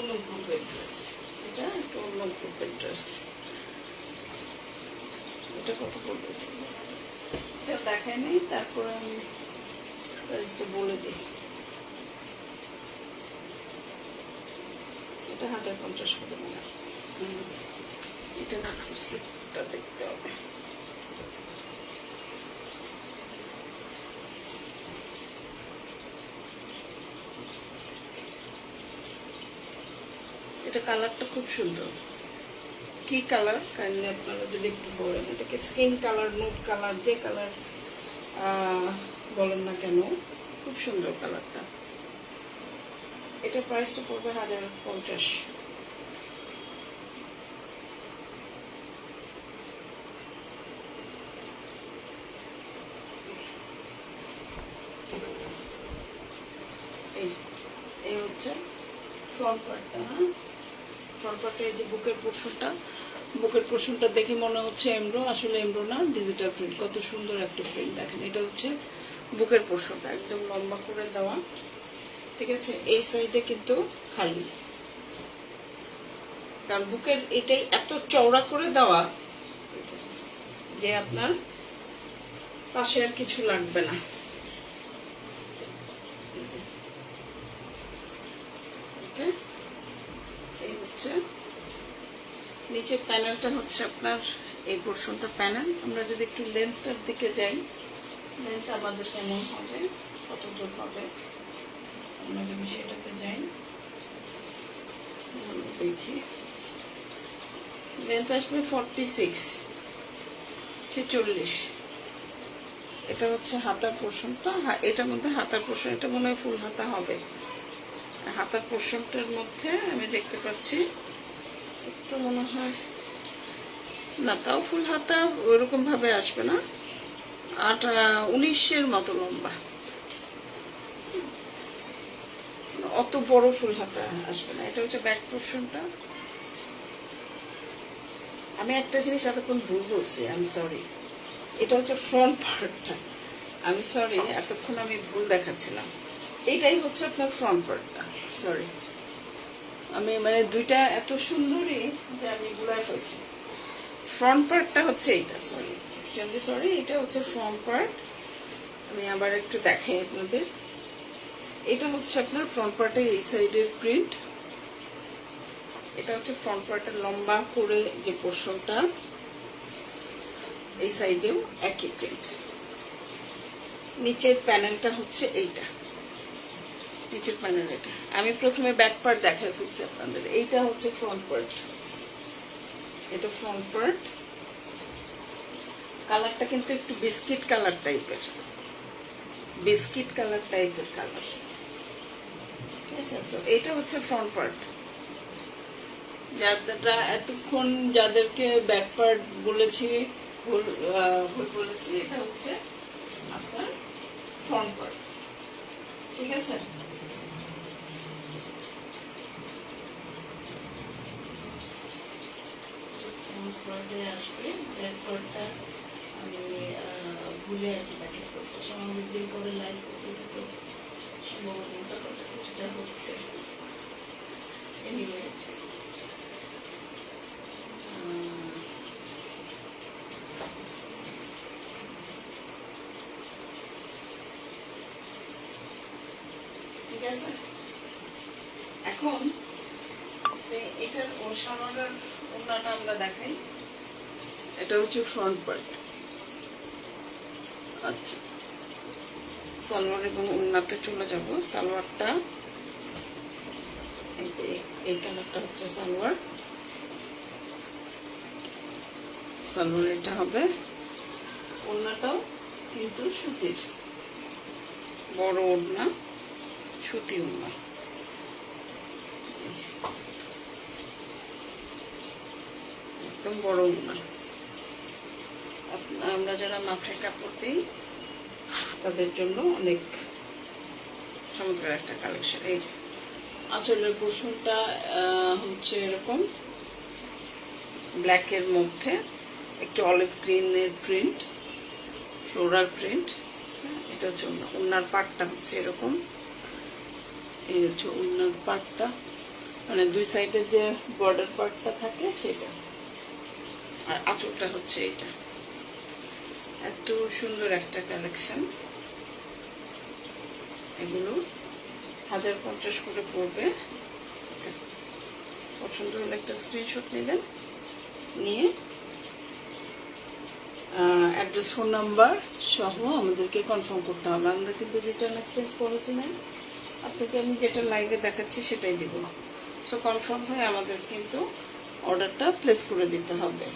অন্য গ্রুপের ড্রেস এটা একটু অন্য গ্রুপের ড্রেস এটা কত পড়বে এটা দেখায় নেই তারপরে আমি প্রাইসটা বলে দিই। এটা হাজার পঞ্চাশ করে মনে। এটা না স্লিপটা দেখতে হবে। এটা কালারটা খুব সুন্দর। কি কালার? কাইন্ডলি আপনারা যদি একটু বলেন। এটাকে স্কিন কালার, নোট কালার, যে কালার বলেন না কেন, খুব সুন্দর কালারটা। এটা প্রাইসটা পড়বে হাজার পঞ্চাশ। এই হচ্ছে ফ্রন্ট পার্টটা হ্যাঁ? ফ্রন্ট যে বুকের পোর্শনটা বুকের পোর্শনটা দেখে মনে হচ্ছে এমব্রো, আসলে এমব্রো না, ডিজিটাল প্রিন্ট। কত সুন্দর একটা প্রিন্ট, দেখেন, এটা হচ্ছে বুকের পোর্শনটা একদম লম্বা করে দেওয়া, ঠিক আছে? এই সাইডে কিন্তু খালি। কারণ বুকের এটাই এত চওড়া করে দেওয়া যে আপনার পাশে আর কিছু লাগবে না এই যে। Okay? এই হচ্ছে নিচের প্যানেলটা হচ্ছে আপনার এই পোর্শনটা প্যানেল আমরা যদি একটু লেন্থটার দিকে যাই লেন্থ আমাদের কেমন হবে, কত দূর হবে, আমরা যদি সেটাতে যাই দেখি। লেন্থ আসবে ফর্টি সিক্স ছেচল্লিশ। এটা হচ্ছে হাতার পোর্শনটা এটার মধ্যে হাতার পোর্শন এটা মনে হয় ফুল হাতা হবে। হাতার পোর্শনটার মধ্যে আমি দেখতে পাচ্ছি, একটু মনে হয় না তাও ফুল হাতা ওইরকম ভাবে আসবে না। আট উনিশের মতো লম্বা। অত বড় ফুল হাতা আসবে না। এটা হচ্ছে ব্যাক পোর্শনটা। আমি একটা জিনিস এতক্ষণ ভুল বলছি আমি সরি এটা হচ্ছে ফ্রন্ট পার্টটা আমি সরি এতক্ষণ আমি ভুল দেখাচ্ছিলাম। এইটাই হচ্ছে আপনার ফ্রন্ট পার্টটা সরি আমি মানে দুইটা এত সুন্দরই যে আমি গুলাই ফেলছি। ফ্রন্ট পার্টটা হচ্ছে এইটা সরি এক্সট্রিমলি সরি এটা হচ্ছে ফ্রন্ট পার্ট আমি আবার একটু দেখাই আপনাদের। এটা হচ্ছে আপনার ফ্রন্ট পার্টের এই সাইডের প্রিন্ট এটা হচ্ছে ফ্রন্ট পার্টের লম্বা করে যে পোর্শনটা এই সাইডেও একই প্রিন্ট নিচের প্যানেলটা হচ্ছে এইটা। নিচের প্যানেল এটা আমি প্রথমে ব্যাক পার্ট দেখাই ফেলছি আপনাদের। এইটা হচ্ছে ফ্রন্ট পার্ট এটা ফ্রন্ট পার্ট কালারটা কিন্তু একটু বিস্কিট কালার টাইপের বিস্কিট কালার টাইপের কালার ঠিক আছে? তো এটা হচ্ছে ফ্রন্ট পার্ট যাদেরটা এতক্ষণ যাদেরকে ব্যাক পার্ট বলেছি, ভুল ভুল বলেছি, এটা হচ্ছে আপনার ফ্রন্ট পার্ট ঠিক আছে? আসবে। পার্টটা আমি ভুলে আর কি তাকে লাইভ করতেছি তো সম্ভবত কিছুটা হচ্ছে। ঠিক আছে এখন সে এটার ওর সামানের ওনাটা আমরা দেখাই। এটা হচ্ছে ফ্রন্ট পার্ট আচ্ছা। সালোয়ার এবং উন্নাতে চলে যাব। সালোয়ারটা এই কালারটা হচ্ছে সালোয়ার। সালোয়ার এটা হবে ওড়নাটাও কিন্তু সুতির। বড় ওড়না। সুতি এই একদম বড় ওড়না আমরা যারা মাথায় কাপড় দিই, তাদের জন্য অনেক চমৎকার একটা কালেকশন এই যে, আঁচলের পোষণটা হচ্ছে এরকম। ব্ল্যাকের মধ্যে একটু অলিভ গ্রিনের প্রিন্ট ফ্লোরাল প্রিন্ট এটা হচ্ছে ওড়না- ওড়নার পাটটা হচ্ছে এরকম। এই হচ্ছে ওড়নার পাটটা মানে দুই সাইডে যে বর্ডার পার্টটা থাকে সেটা। আর আঁচলটা হচ্ছে এটা। এত সুন্দর একটা কালেকশন এগুলো হাজার পঞ্চাশ করে পড়বে। পছন্দ হলে একটা স্ক্রিনশট নিলেন নিয়ে অ্যাড্রেস ফোন নাম্বার সহ আমাদেরকে কনফার্ম করতে হবে। আমাদের কিন্তু রিটার্ন এক্সচেঞ্জ পলিসি নেই। আপনাকে আমি যেটা লাইভে দেখাচ্ছি সেটাই দেবো। সো কনফার্ম হয়ে আমাদের কিন্তু অর্ডারটা প্লেস করে দিতে হবে।